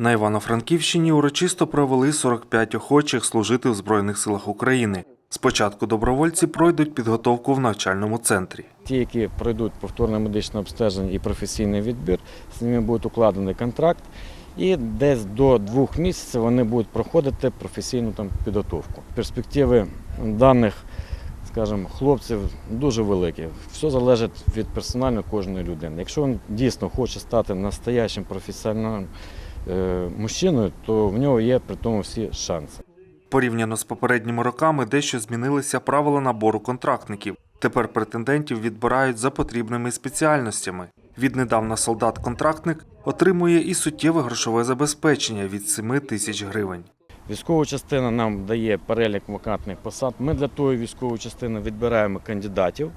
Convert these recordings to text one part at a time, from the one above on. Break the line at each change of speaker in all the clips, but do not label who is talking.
На Івано-Франківщині урочисто провели 45 охочих служити в Збройних силах України. Спочатку добровольці пройдуть підготовку в навчальному центрі.
Ті, які пройдуть повторне медичне обстеження і професійний відбір, з ними буде укладений контракт, і десь до двох місяців вони будуть проходити професійну там підготовку. Перспективи даних, скажімо, хлопців дуже великі. Все залежить від персонально кожної людини. Якщо він дійсно хоче стати настоящим професіональним е, мужчиною, то в нього є при тому всі шанси.
Порівняно з попередніми роками дещо змінилися правила набору контрактників. Тепер претендентів відбирають за потрібними спеціальностями. Віднедавна солдат-контрактник отримує і суттєве грошове забезпечення від 7 тисяч гривень.
Військова частина нам дає перелік вакантних посад. Ми для тої військової частини відбираємо кандидатів.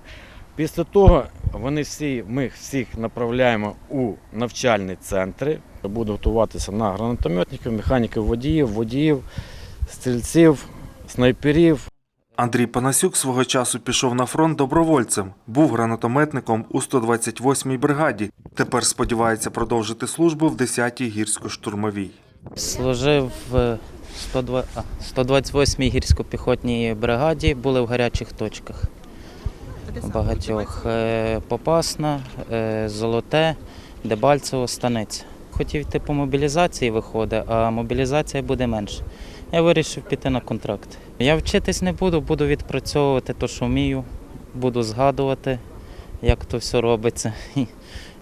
Після того вони всі, ми всіх направляємо у навчальні центри. Буду готуватися на гранатометників, механіків водіїв, водіїв, стрільців, снайперів.
Андрій Панасюк свого часу пішов на фронт добровольцем, був гранатометником у 128-й бригаді. Тепер сподівається продовжити службу в 10-й гірсько-штурмовій.
Служив в 102-128-й гірсько-піхотній бригаді, були в гарячих точках. Багатьох Е, Попасна, е, Золоте, Дебальцево, Станиця. Хотів йти по мобілізації виходить, а мобілізація буде менше. Я вирішив піти на контракт. Я вчитись не буду, буду відпрацьовувати те, що вмію, буду згадувати, як то все робиться. І,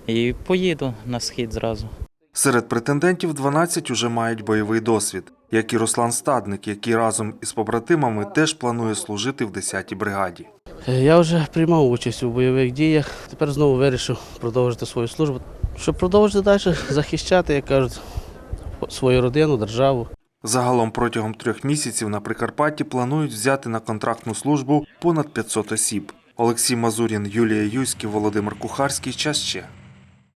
і поїду на схід зразу.
Серед претендентів 12 уже мають бойовий досвід, як і Руслан Стадник, який разом із побратимами теж планує служити в 10-й бригаді.
Е, Я вже приймав участь у бойових діях. Тепер знову вирішив продовжити свою службу, щоб продовжити далі захищати, як кажуть, свою родину, державу.
Загалом протягом трьох місяців на Прикарпатті планують взяти на контрактну службу понад 500 осіб. Олексій Мазурін, Юлія Юськів, Володимир Кухарський. Час ще.